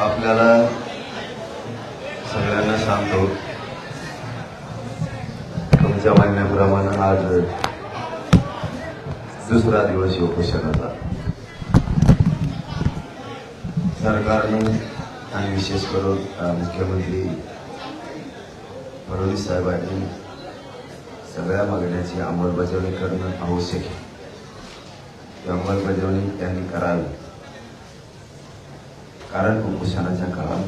आपल्याला सगळ्यांना सांगतो तुमच्या म्हणण्याप्रमाणे आज दुसरा दिवस उपोषणाचा सरकारनं आणि विशेष करून मुख्यमंत्री फडणवीस साहेबांनी सगळ्या मागण्याची अंमलबजावणी करणं आवश्यक आहे. ती अंमलबजावणी त्यांनी करावी. कारण कुपोषणाच्या काळात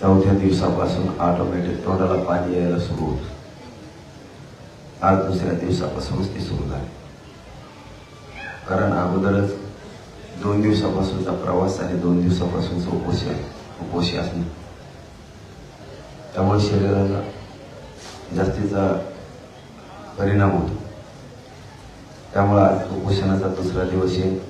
चौथ्या दिवसापासून ऑटोमॅटिक तोंडाला पाणी यायला सुरू होत. आज दुसऱ्या दिवसापासूनच ते सुरू झाली. कारण अगोदरच दोन दिवसापासूनचा प्रवास आणि दोन दिवसापासूनचं उपोषण उपोषी असणे त्यामुळे शरीराला जास्तीचा परिणाम होतो. त्यामुळे आज उपोषणाचा दुसरा दिवस आहे.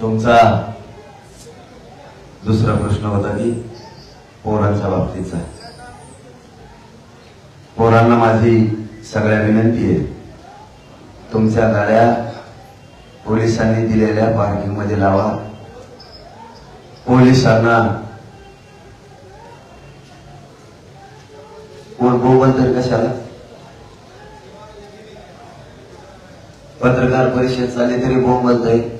तुमचा दुसरा प्रश्न होता की पोरांच्या बाबतीचा पोरांना माझी सगळ्या विनंती आहे. तुमच्या गाड्या पोलिसांनी दिलेल्या पार्किंगमध्ये लावा. पोलिसांना कोण बोबल तर कशाला? पत्रकार परिषद चालली तरी बोंबलतय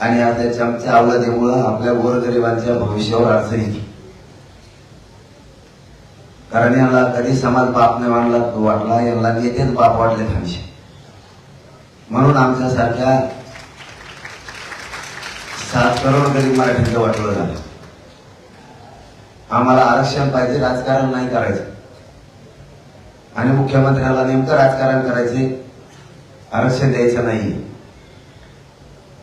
आणि या आमच्या चमच्या अवलादीमुळं आपल्या गोरगरिबांच्या भविष्यावर अडचण येते कारण याला कधी समाज बाप नाही वाटला वाटला यांना नेतेच बाप वाटले हमेशा म्हणून आमच्यासारख्या सात करोड गरीब मराठीचं वाटलं झालं. आम्हाला आरक्षण पाहिजे राजकारण नाही करायचं. आणि मुख्यमंत्र्याला नेमकं राजकारण करायचे आरक्षण द्यायचं नाही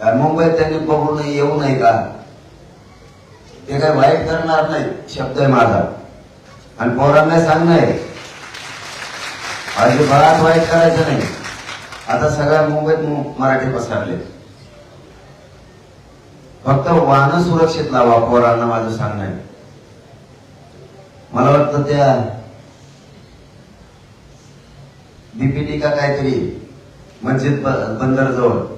काय मुंबईत त्यांनी पकडून येऊ नये का? ते काय वाईट करणार नाही शब्द आहे माझा. आणि पोरांना सांगणं आहे अजिबात वाईट करायचं नाही. आता सगळ्या मुंबईत मराठी पसरले. फक्त वाहन सुरक्षित लावा पोरांना माझं सांगणं आहे. मला वाटतं त्या बीपीटी का काहीतरी मस्जिद बंदर जवळ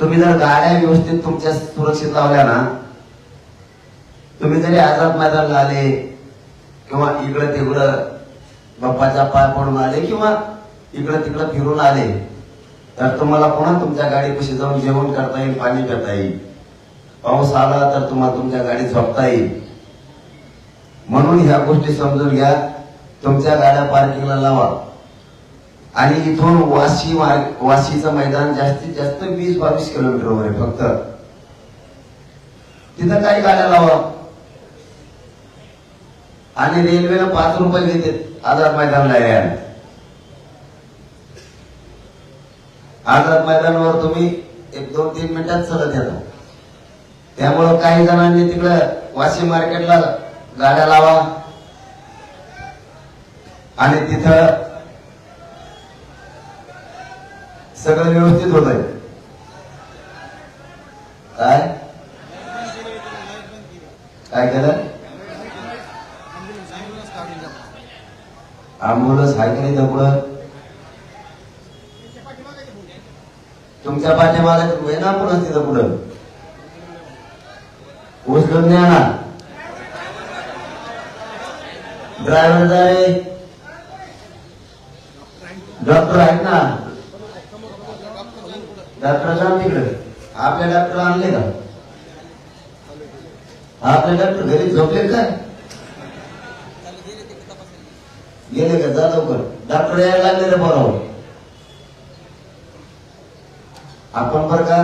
तुम्ही जर गाड्या व्यवस्थित तुमच्या सुरक्षित लावल्या ना तुम्ही जरी आजाद मैदानला आले किंवा इकडं तिकडं बाप्पाचा पाय पडून आले किंवा इकडं तिकडं फिरून आले तर तुम्हाला पुन्हा तुमच्या गाडीपाशी जाऊन जेवण करता येईल पाणी करता येईल. पाऊस आला तर तुम्हाला तुमच्या गाडीत झोपता येईल. म्हणून ह्या गोष्टी समजून घ्या. तुमच्या गाड्या पार्किंगला लावा. आणि इथून वाशी वाशीचं मैदान जास्तीत जास्त वीस बावीस किलोमीटरवर आहे फक्त. तिथं काही गाड्या लावा? आणि रेल्वेनं पाच रुपये घेते आझाद मैदानला यायला आझाद मैदानावर तुम्ही एक दोन तीन मिनिटात चलत येता. त्यामुळं काही जणांनी तिकडं वाशी मार्केटला गाड्या लावा. आणि तिथं सगळं व्यवस्थित होत आहे. काय? काय केलं? अँब्युलन्स हाय की नाही पुढं तुमच्या पाठीमागे आहे ना पुढं तिथं पुढं. उचलून द्या ना. ड्रायव्हर जाय डॉक्टर आहेत ना. डॉक्टर जा तिकडे. आपल्या डॉक्टर आणले का? आपले डॉक्टर घरी झोपले काय गेले का? जा लवकर. डॉक्टर यायला लागले रे बरोबर आपण बर का?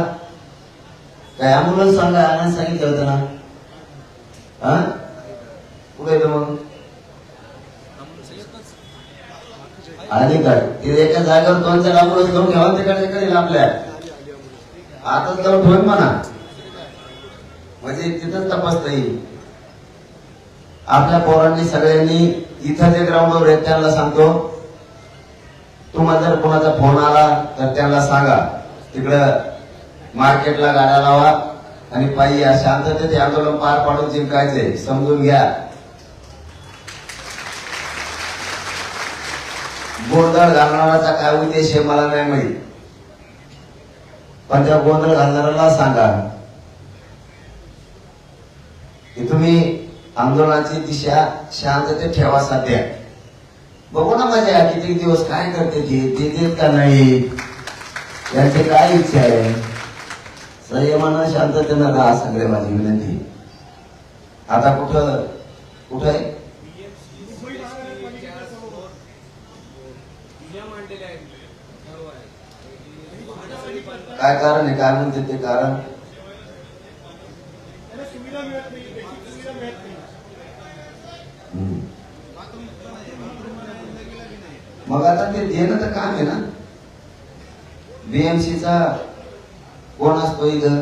काय अँब्युलन्स सांगा आणायला सांगितलं होतं ना? हा? कुठे येतो मग? आधी काय एका जागेवर दोन चार अँब्युलन्स घेऊन घ्यावा तिकडे तिकडे आपल्या. आताच जाऊन ठेवून म्हणा. म्हणजे तिथंच तपासता येईल. आपल्या पोरांनी सगळ्यांनी इथं जे ग्राउंडवर आहेत त्यांना सांगतो तुम्हाला जर कोणाचा फोन आला तर त्यांना सांगा. तिकडं मार्केटला गाड्या लावा आणि पायी या शांततेत आंदोलन पार पाडून जिंकायचे समजून घ्या. बोरदळ घालणाराचा काय उद्देश आहे मला नाही माहीत. पण त्या गोंधळ घालणाऱ्याला सांगा. की तुम्ही आंदोलनाची दिशा शांततेत ठेवा सध्या. बघू ना माझ्या किती दिवस काय करते ते ते देत का नाही? यांची काय इच्छा आहे? संयमानं शांततेनं राहा सगळे माझी विनंती. आता कुठं कुठं आहे? काय कारण आहे? काय म्हणते ते कारण. मग आता ते देणं तर काम आहे ना? बीएमसीचा कोण असतो इथं?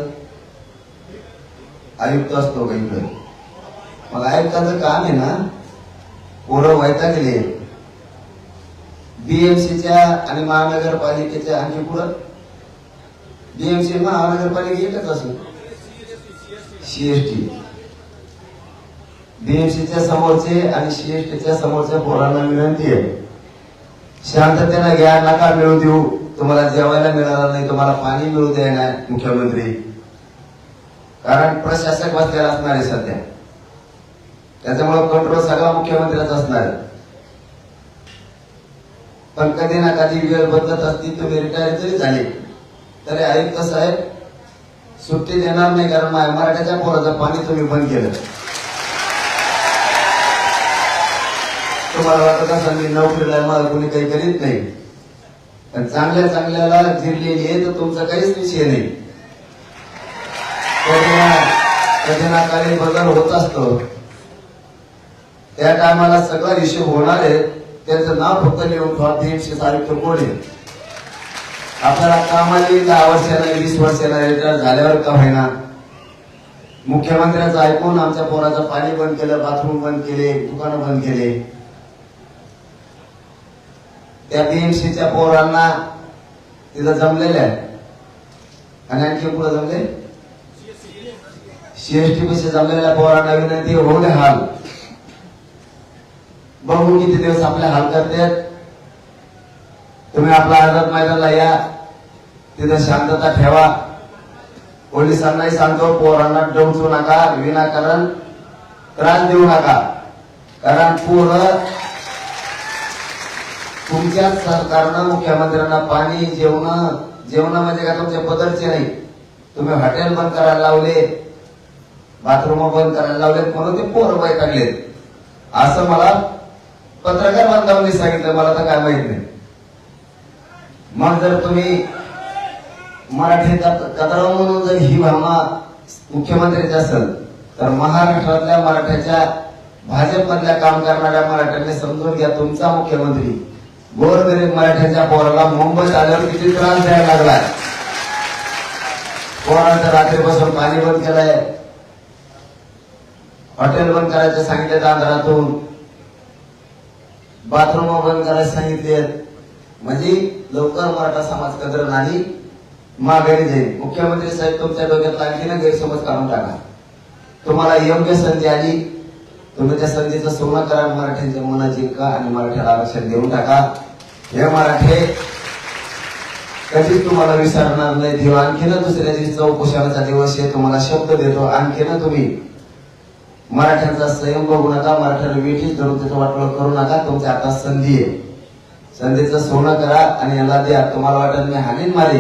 आयुक्त असतो का इकडं मग आयुक्ताचं काम आहे ना? पोरं व्हायचा गेले बीएमसीच्या आणि महानगरपालिकेच्या आणखी पुढं? बीएमसी महानगरपालिका एकच असेल सीएसटी बीएमसीच्या समोरचे आणि सीएसटीच्या समोरच्या पोरांना विनंती आहे. शांततेनं घ्या नका मिळू देऊ. तुम्हाला जेवायला मिळणार नाही तुम्हाला पाणी मिळू देणार नाही मुख्यमंत्री. कारण प्रशासक बसलेला असणार आहे सध्या. त्याच्यामुळे कंट्रोल सगळा मुख्यमंत्र्याचा असणार आहे. पण कधी ना कधी वेळ बदलत असती तुम्ही रिटायर जरी झाली तरी आयुक्त साहेब सुट्टी देणार नाही कारण मा- मराठ्याच्या पोराचं पाणी तुम्ही बंद केलं. तुम्हाला वाटत असं मी नोकरीला मला कोणी काही करीत नाही? पण चांगल्या चांगल्याला जिरलेली आहे तर तुमचा काहीच विषय नाही. कधी ना काही बदल होत असतो. त्या टायमाला सगळा हिशोब होणार आहे. त्याचं नाव फक्त लिहून ठेवा तीनशे तारीख कोण आहे? आपल्याला कामाला दहा वर्षाला वीस वर्षाला रिटायर झाल्यावर का होईना? मुख्यमंत्र्यांचं ऐकून आमच्या पोराचं पाणी बंद केलं बाथरूम बंद केले दुकानं बंद केले. त्या बीएमसीच्या पोरांना तिथं जमलेल्या आहे. आणि आणखी पुढे जमले? सीएसटी पैसे जमलेल्या पोरांना विनंती होऊ दे हाल. बघू किती दिवस आपले हाल करतात. तुम्ही आपला आझाद मैदानला या. तिथं शांतता ठेवा. पोलिसांनाही सांगतो पोरांना डवचू नका विनाकारण त्रास देऊ नका. कारण पोरं तुमच्याच सरकारनं मुख्यमंत्र्यांना पाणी जेवण जेवण म्हणजे का तुमच्या पदरचे नाही. तुम्ही हॉटेल बंद करायला लावले बाथरूम बंद करायला लावले म्हणून ते पोर पोरं काढले असं मला पत्रकार बांधवांनी सांगितलं मला तर काय माहीत नाही. मग जर तुम्ही मराठी कदरा म्हणून जर ही भावना मुख्यमंत्र्याची असेल तर महाराष्ट्रातल्या मराठ्याच्या भाजपमधल्या काम करणाऱ्या मराठ्यांनी समजून घ्या तुमचा मुख्यमंत्री गोरगरीब मराठ्याच्या पोराला मुंबईत आल्यावर किती त्रास द्यायला लागलाय. पोरांचं रात्रीपासून पाणी बंद केलंय. हॉटेल बंद करायचे सांगितले आंध्रातून बाथरूम बंद करायला सांगितले म्हणजे लवकर मराठा समाज कदर नाही. माघारी जाईल. मुख्यमंत्री साहेब तुमच्या डोक्यात आणखीन गैरसमज काढून टाका. तुम्हाला योग्य संधी आली तुम्ही त्या संधीचं सोनं करा मराठ्यांच्या मनात जिंका आणि मराठ्याला आरक्षण देऊन टाका. हे मराठे कधीच तुम्हाला विसरणार नाही. देव आणखीन दुसऱ्या दिवशी चौपोषणाचा दिवस आहे. तुम्हाला शब्द देतो आणखीन तुम्ही मराठ्यांचा संयम बघू नका. मराठ्याला वेठीच धरून त्याचं वाटोळ करू नका. तुमच्या आता संधी आहे. संधीचं सोनं करा आणि याला द्या. तुम्हाला वाटत मी हानीन मारे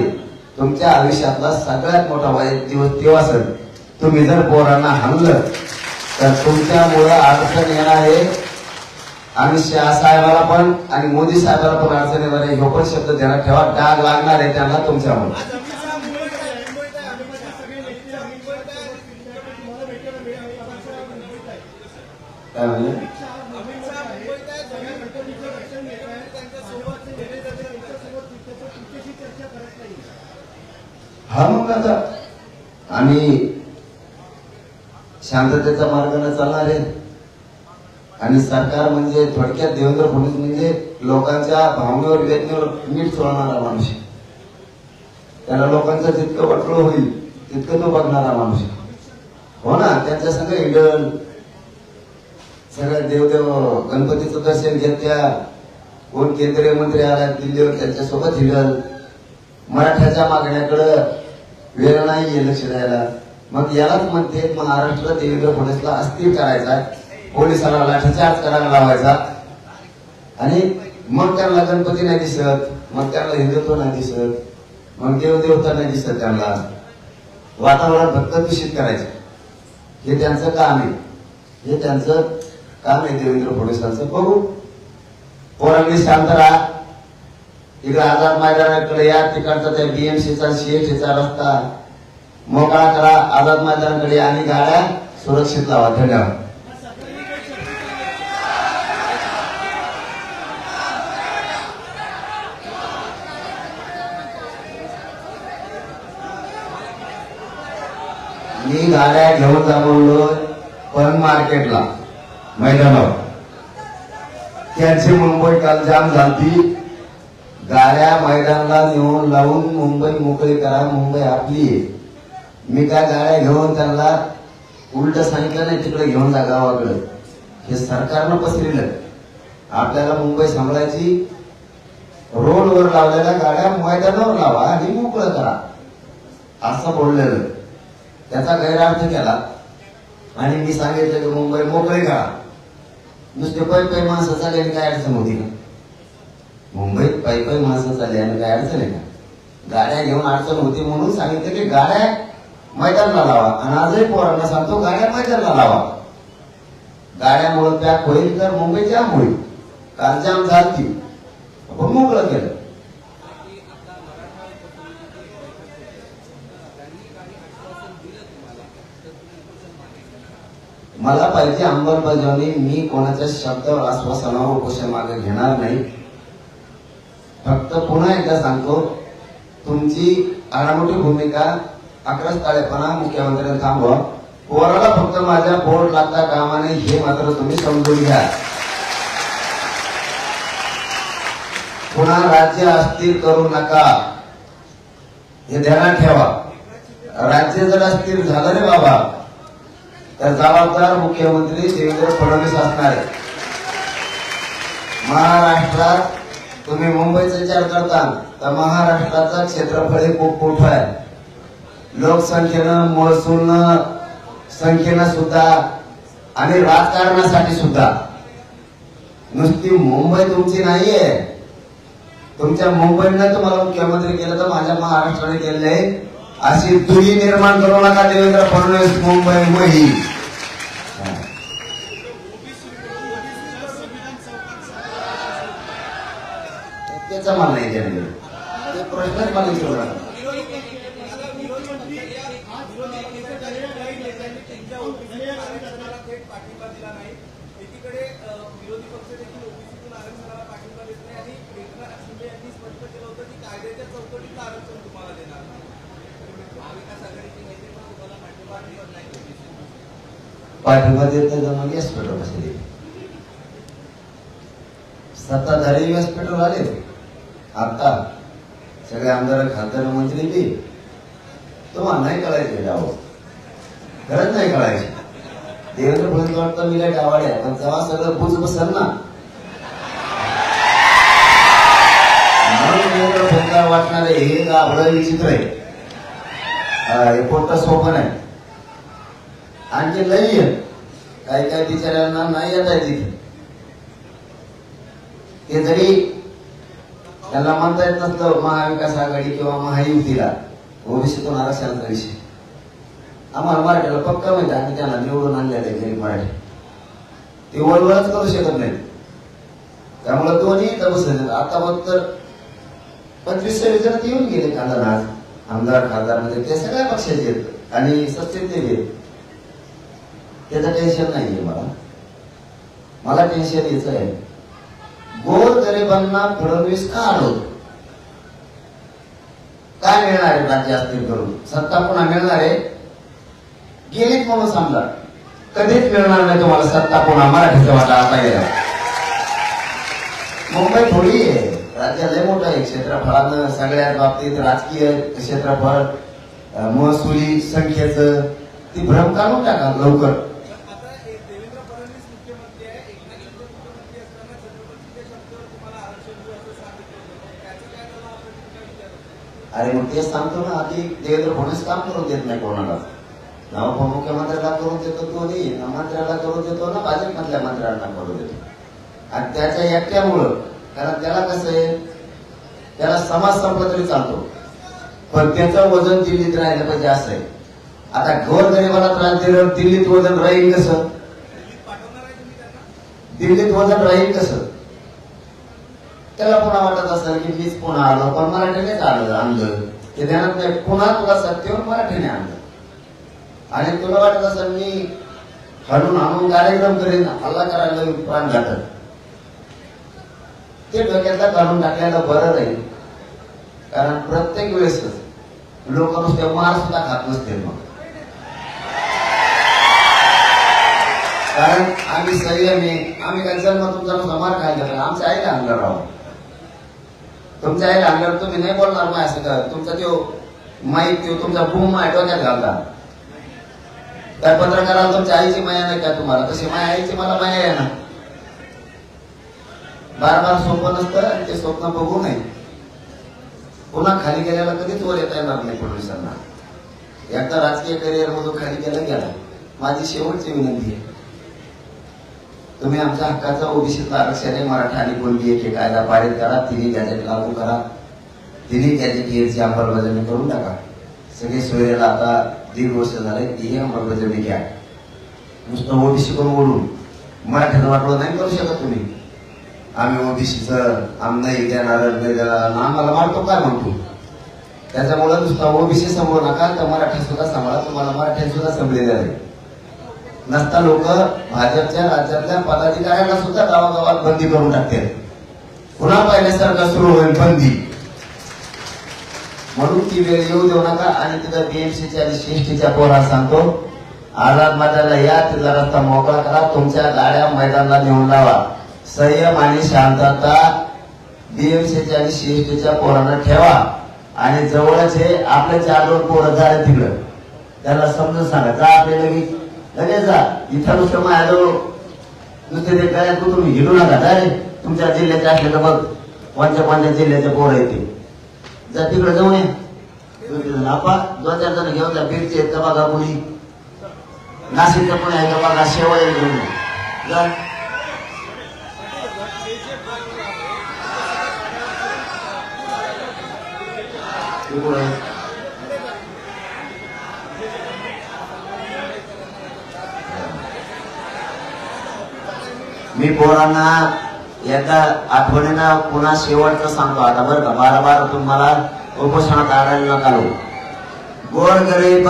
तुमच्या आयुष्यातला सगळ्यात मोठा वाईट दिवस तेव्हा सर तुम्ही जर पोरांना हाणलं तर तुमच्यामुळं अडचण येणार आहे. आणि शहा साहेबाला पण आणि मोदी साहेबाला पण अडचण येणार आहे. ह्यो पण शब्द ध्यानात ठेवा. डाग लागणार आहे त्यांना तुमच्यामुळे. काय अमित शहा मुंबईत आहे मुंबईत आहे आम्ही माझे सगळे नेते मुंबईत आहे तुम्हाला भेटायला मिळेल आम्ही अमित शहा मुंबईत आहे काय म्हणले अमित शहा मुंबईत आहे सगळ्या गणपतीचं रक्षण घेत आहे त्यांच्यासोबत जे नेते जाते त्यांच्यासोबत त्याच्या तुमच्याशी चर्चा करत नाही हा मग आता आम्ही शांततेचा मार्गाने चालणार आहे आणि सरकार म्हणजे थोडक्यात देवेंद्र फडणवीस म्हणजे लोकांच्या भावनेवर वेदनेवर मीठ सोडणारा माणूस आहे. त्याला लोकांचं जितकं वाटलं होईल तितकं तो बघणारा माणूस आहे. हो ना त्यांच्या सगळं इडल सगळ्या देवदेव गणपतीचं दर्शन घेत त्या कोण केंद्रीय मंत्री आला दिल्लीवर त्यांच्यासोबत हिडल मराठ्याच्या मागण्याकडं वेळ नाही लक्ष द्यायला मग यालाच म्हणते महाराष्ट्र देवेंद्र फडणवीसला अस्थिर करायचा पोलिसाला लाठीचार्ज करायला लावायचा? आणि मग त्यांना गणपती नाही दिसत मग त्यांना हिंदुत्व नाही दिसत मग देवदेवता नाही दिसत त्यांना. वातावरण फक्त दूषित करायचं. हे त्यांचं काम आहे. हे त्यांचं काम आहे देवेंद्र फडणवीसांचं. बघू. पोरांनी शांत राहा. इकडे आझाद मैदानाकडे या तिकडचा त्या बीएमसीचा सीएचचा रस्ता. मोकळा करा. आझाद मैदानाकडे आणि गाड्या सुरक्षित लावा. धन्यवाद. मी गाड्या घेऊन जा पण मार्केटला मैदानावर. त्यांची मुंबई काल जाम झाली गाड्या मैदानाला नेऊन लावून मुंबई मोकळी करा मुंबई आपली मी काय गाड्या घेऊन त्यांना उलट सांगितलं नाही तिकडे घेऊन जा गावाकडे. हे सरकारनं पसरलं आपल्याला मुंबई सांभाळायची रोडवर लावलेल्या गाड्या मैदानावर लावा आणि मोकळं करा. असं बोललेलं त्याचा गैरअर्थ केला. आणि मी सांगितलं की मुंबई मोकळी करा. नुसते पै पै माणसं चालले काय अडचण होती ना? मुंबईत पायी पायी माणसं चालली. आणि काय अडचण आहे का? गाड्या घेऊन अडचण होती म्हणून सांगितलं की गाड्या मैदानला लावा. आणि आजही पोरांना सांगतो गाड्या मैदानला लावा. गाड्यामुळे पॅक होईल तर मुंबई जाम होईल. कार जाम झालती आपण मोकळं केलं. मला पाहिजे अंमलबजावणी मी कोणाच्या शब्दावर आश्वासनावर उपोषण मागे घेणार नाही. फक्त पुन्हा एकदा सांगतो तुमची आडामोठी भूमिका अकराच ताळेपणा मुख्यमंत्र्यांनी थांबवा. पोराला फक्त माझ्या बोर्ड लागता कामा नये हे मात्र तुम्ही समजून घ्या. पुन्हा राज्य अस्थिर करू नका. हे ध्यानात ठेवा. राज्य जर अस्थिर झालं रे बाबा तर जबाबदार मुख्यमंत्री देवेंद्र फडणवीस असणार महाराष्ट्रात तुम्ही मुंबईचा विचार करता तर महाराष्ट्राचं क्षेत्रफळ हे खूप मोठं आहे. लोकसंख्येनं महसूल संख्येनं सुद्धा आणि राजकारणासाठी सुद्धा. नुसती मुंबई तुमची नाहीये. तुमच्या मुंबईनं तुम्हाला मुख्यमंत्री केलं तर माझ्या महाराष्ट्राने केलेलं आहे अशी दुरी निर्माण करू नका देवेंद्र फडणवीस मुंबई मही त्याचा मला नाही त्याने ते प्रश्नच मला विचारू नका थेट पाठिंबा दिला नाही एकीकडे अ, विरोधी पक्ष देखील ओबीसीतून आरक्षणाला पाठिंबा देत नाही आणि एकनाथ शिंदे यांनी स्पष्ट केलं होतं की कायद्याच्या चौकटीत आरक्षण तुम्हाला देणार नाही. महाविकास आघाडीचे नेते पण तुम्हाला पाठिंबा देत नाही पाठिंबा देत नाही तर मग व्यासपीठावर कसे देईल सत्ताधारी व्यासपीठावर आले आता सगळे आमदार खासदार मंत्री ती तुम्हाला नाही कळायचे डाव खरंच नाही कळायचे. देवेंद्र फडणवीस वाटतं मी काय डावाड्या पण तेव्हा सगळं बुज बसल ना. म्हणून देवेंद्र फडणवीस वाटणारे हे गाभळं विचित्र आहे. हा, हे पोट सोपं आहे. आणखी लई काही काही बिचाऱ्यांना नाही येत आहे तिथे ते जरी त्यांना मानता येत नसतं महाविकास आघाडी किंवा महायुतीला. ओबीसीतून आरक्षणाचा विषय आम्हाला मराठीला पक्का माहिती आम्ही त्यांना निवडून आणले घरी गरीब मराठी. ते वळवळच करू शकत नाही त्यामुळे दोन्ही इथं बसले आता मग तर पंचवीस सव्वीस जण येऊन गेले खासदार आज. आमदार खासदारमध्ये ते सगळ्या पक्षाचे आहेत. आणि सत्तेत ते आहेत. त्याचं टेन्शन नाहीये मला. मला टेन्शन यायचं आहे. गोर गरिबांना फडणवीस का आढळतो काय मिळणार आहे राज्य असतील करून? सत्ता पुन्हा मिळणार आहे? गेलीत म्हणून समजा. कधीच मिळणार नाही तुम्हाला सत्ता पुन्हा मराठीचा वाटा आता गेला मुंबई थोडी आहे. राज्य लय मोठं आहे. क्षेत्रफळानं सगळ्यात बाबतीत राजकीय क्षेत्रफळ महसुली संख्येचं ती भ्रम काढून टाका लवकर आता हे देवेंद्र फडणवीस मुख्यमंत्री आहे एकनाथ शिंदे मुख्यमंत्री असताना छत्रपतीच्या शब्दावर तुम्हाला आरक्षण देऊ असं सांगितलं होतं त्याचं काय झालं आपण तुमच्या विचार अरे मग तेच सांगतो ना आधी देवेंद्र फडणवीस काम करून देत नाही कोणाला. ना उपमुख्यमंत्र्याला करून देतो तो नाही मंत्र्याला करून देतो ना भाजपमधल्या मंत्र्यांना करून देतो. आणि त्याच्या एकट्यामुळं कारण त्याला कसं आहे त्याला समाज संपला चालतो. पण त्याचं वजन दिल्लीत राहिलं पाहिजे असं आहे. आता घर गरिबाला त्रास दिलं दिल्लीत वजन राहील कसं? दिल्लीत दिल्लीत वजन राहील कसं? त्याला पुन्हा वाटत असेल की मीच पुन्हा आलो पण मराठीनेच आलं आणलं. ते ध्यानात नाही पुन्हा तुला सत्तेवर मराठीने आणलं. आणि तुला वाटत असेल मी हडून आणून कार्यक्रम करीन हल्ला करायला प्राण घातक ते डोक्यातला काढून टाकलेलं बरं राहील कारण प्रत्येक वेळेस लोक नुसते मार सुद्धा खात नसते मग. कारण आम्ही संयमी आम्ही काय जन्म तुमचा नुसता मार खायला आमच्या आईला आणलं राव तुमच्या आईला आणल्यावर तुम्ही नाही बोलणार माय असं तुमचा तो माईक तो तुमचा बूम माय डोक्यात घालता. त्या पत्रकाराला तुमच्या आईची माया नाही का तुम्हाला? तशी माया आईची मला माया आहे ना. बार बार स्वप्न नसतं आणि ते स्वप्न बघू नये. पुन्हा खाली गेल्याला कधीच वर येता येणार नाही पोलिसांना. एकदा राजकीय करिअर मधून खाली गेला गेला. माझी शेवटची विनंती आहे. तुम्ही आमच्या हक्काचा ओबीसीतलं आरक्षण आहे मराठा आणि कोणती एक कायदा पारित करा तिन्ही गॅजेट लागू करा. तिन्ही गॅजेट येरची अंमलबजावणी करून टाका सगळे सोयऱ्याला आता दीड वर्ष झाले तीही अंमलबजावणी घ्या. नुसतं ओबीसी करून ओढून मराठ्याचं वाटवं नाही करू शकत तुम्ही. आम्ही ओबीसीचं आम नाही देणार नाही देणार आम्हाला मारतो काय म्हणतो त्याच्यामुळे नुसता ओबीसी सांभाळू नका तर मराठा सुद्धा सांभाळा. तुम्हाला मराठ्या सुद्धा संभलेले आहे. नसता लोक भाजपच्या राज्यातल्या पदाधिकाऱ्यांना सुद्धा गावागावात बंदी करून टाकते पुन्हा पहिल्यासारखं सुरू होईल बंदी. म्हणून ती वेळ येऊ देऊ नका आणि तिथं बीएमसीच्या आणि सीएसटीच्या पोरा सांगतो आझाद मैदानाला या तिथला रस्ता मोकळा करा तुमच्या गाड्या मैदानाला नेऊन लावा. संयम आणि शांतता बीएमसीच्या आणि सीएसटीच्या पोरांना ठेवा. आणि जवळच हे आपले चार दोन पोरं झाले तिकडं. त्याला समजून सांगा जा आपल्याला लगेच लगेच जा इथं नुसतं माझ्याजवळ नुसते ते काय तू तुम्ही? हिरू नका. अरे तुमच्या जिल्ह्याचे असले तर बघ. कोणत्या कोणत्या जिल्ह्याचे पोरं येते जा तिकडे जाऊन ये. दोन आपा. दोन चार जण घेऊन जा. बीडचे आहेत का बघा कोणी नाशिकचं पण आहे का बघा शेवा आहे घेऊन या. जा. तिकडं मी पोरांना एकदा आठवणीनं पुन्हा शेवटचं सांगतो. आता बरं का बारा बारा तुम्हाला उपोषणात आढळलं नका गोरगरीब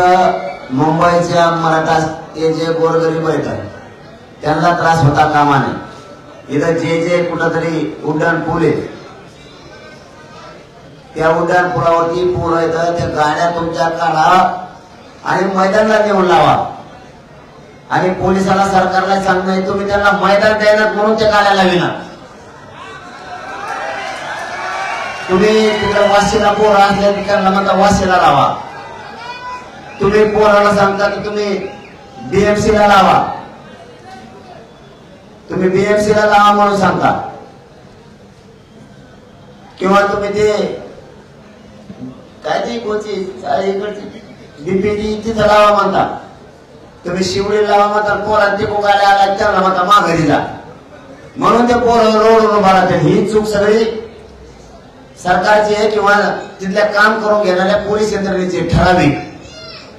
मुंबईच्या मराठा ते जे गोरगरीब आहेत त्यांना त्रास होता कामा नये इथं जे जे कुठंतरी उड्डाण पूल आहे त्या उड्डाण पुलावरती पूर येतं त्या गाड्या तुमच्या काढा आणि मैदानला नेऊन लावा. आणि पोलिसाला सरकारला सांगणं तुम्ही त्यांना मैदान द्यायला म्हणून ते गाड्या लाविना तुम्ही तिकडे वाशीला पोरं असल्या तिकडला म्हणता वाशीला लावा. तुम्ही पोराला सांगता की तुम्ही बीएमसी ला लावा. तुम्ही बीएमसी ला लावा म्हणून सांगता. किंवा तुम्ही ते काय ती कोणची इकडची बीपीडी तिथं लावा म्हणता. तुम्ही शिवडी लावा म्हणता पोरात ते आला त्याला म्हणता माघारी जा. म्हणून ते पोर रोड उभा राहते ही चूक सगळी सरकारची आहे किंवा तिथल्या काम करून घेणाऱ्या पोलीस यंत्रणेची ठराविक.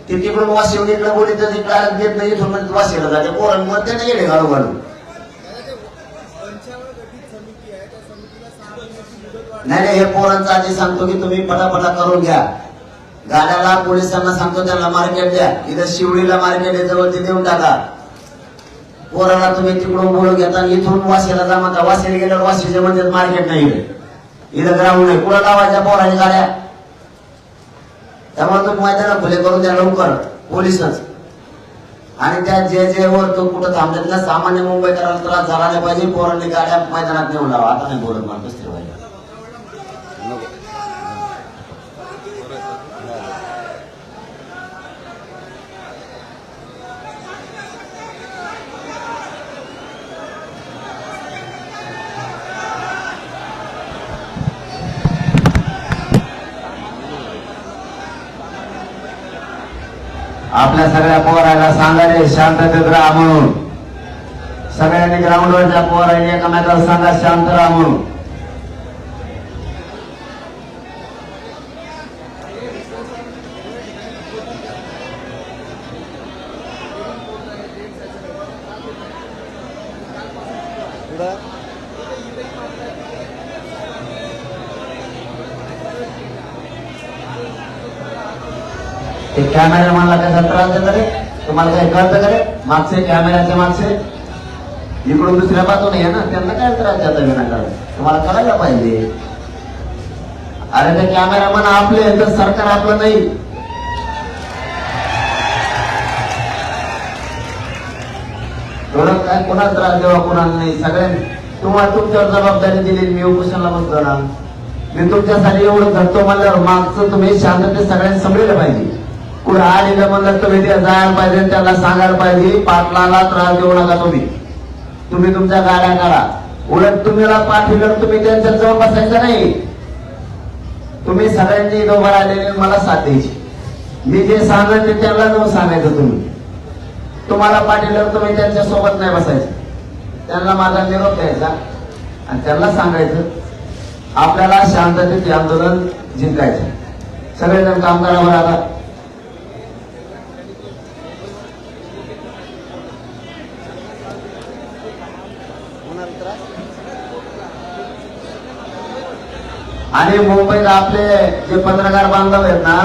ते तिकडून वाशिवडीकडे बोली तर तिकडे देत नाही इथून म्हणजे वाशिला जाते. पोरांवर ते गेले घालू घालू. नाही नाही हे पोरांचं आधी सांगतो की तुम्ही पटापटा करून घ्या. गाड्याला पोलिसांना सांगतो त्यांना मार्केट द्या. इथं शिवडीला मार्केट आहे जवळ ते देऊन टाका. पोराला तुम्ही तिकडून बोलून घेता इथून वाशीला जा म्हणता. वाशीला गेल्यावर वाशीच्या म्हणजे मार्केट नाही इथं ग्राउंड आहे. कुठं लावायच्या पोराने गाड्या? त्यामुळे तुम्ही मैदाना खुले करून द्या लवकर. पोलिसच. आणि त्या जे जे वर तो कुठं थांबतात ना सामान्य मुंबईकरांना त्रास झाला नाही पाहिजे. पोरांनी गाड्या मैदानात नेऊन लावा. आता नाही बोलत मला दुसरी आपल्या सगळ्या पोराला सांगायचे शांततेत राहा म्हणून. सगळ्यांनी ग्राउंडवरच्या पोरांनी एकमेकाला सांगा शांत राहा म्हणून. ते कॅमेरा मला कसा त्रास देतं रे तुम्हाला काही कळतं का रे? मागचे कॅमेऱ्याचे मागचे? इकडून दुसऱ्या बाजूने आहे ना त्यांना काय त्रास देता विनाकारण? तुम्हाला कळायला पाहिजे. अरे ते कॅमेरामॅन आपले तर सरकार आपलं नाही. थोडं काय कोणाला त्रास द्यावा कोणाला नाही? सगळ्यांनी तुम्हाला तुमच्यावर जबाबदारी दिली मी उपोषणला बसलो ना. मी तुमच्यासाठी एवढं धरतो म्हणल्यावर मागचं तुम्ही शांततेत सगळ्यांनी समजलं पाहिजे. कुठं आलेलं म्हणलं तुम्ही ते जायला पाहिजे त्याला सांगायला पाहिजे पाटलाला त्रास देऊ नका तुम्ही. तुम्ही तुमच्या गाड्या करा उलट तुम्हीला पाठवलं तुम्ही त्यांच्या जवळ बसायचं नाही. तुम्ही सगळ्यांची इथं उभं राहिलेले मला साथ द्यायची. मी जे सांगेन ते त्यांना जाऊन सांगायचं तुम्ही. तुम्हाला पाठवल्यावर तुम्ही त्यांच्यासोबत नाही बसायचं. त्यांना माझा निरोप द्यायचा आणि त्यांना सांगायचं. आपल्याला शांततेत आंदोलन जिंकायचं. सगळेजण कामगारावर आला. आणि मुंबईत आपले जे पत्रकार बांधव आहेत ना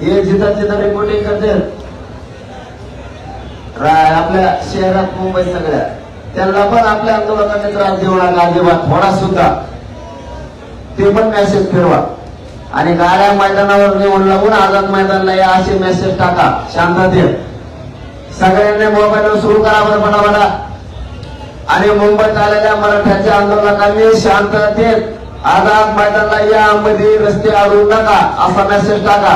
हे जिथं जिथं रिपोर्टिंग करतात आपल्या शहरात मुंबईत सगळ्या. त्यांना पण आपल्या आंदोलनाने त्रास देऊ नका अजिबात. थोडा सुद्धा. ते पण मेसेज फिरवा. आणि गाड्या मैदानावर नेऊन लावून आझाद मैदानला या असे मेसेज टाका. शांततेत. सगळ्यांनी मोबाईलवर सुरू करा बरं म्हणा आणि मुंबईत आलेल्या मराठ्याच्या आंदोलकांनी शांततेत आझाद मैदानला या मध्ये रस्ते अडवू नका असा मेसेज टाका.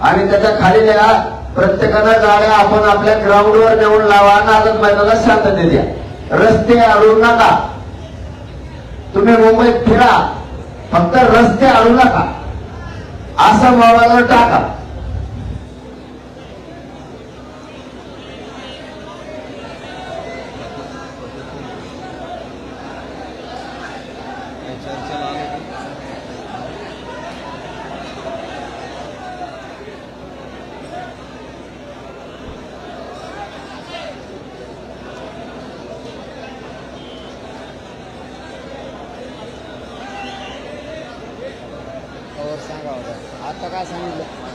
आणि त्याच्याखाली लिहा प्रत्येकानं गाड्या आपण आपल्या ग्राउंडवर नेऊन लावा आणि आझाद मैदानाला शांतते द्या. रस्ते अडवू नका. तुम्ही मुंबईत फिरा फक्त रस्ते अडवू नका. असं मोबाईलवर टाका. होता आता काय सांगितलं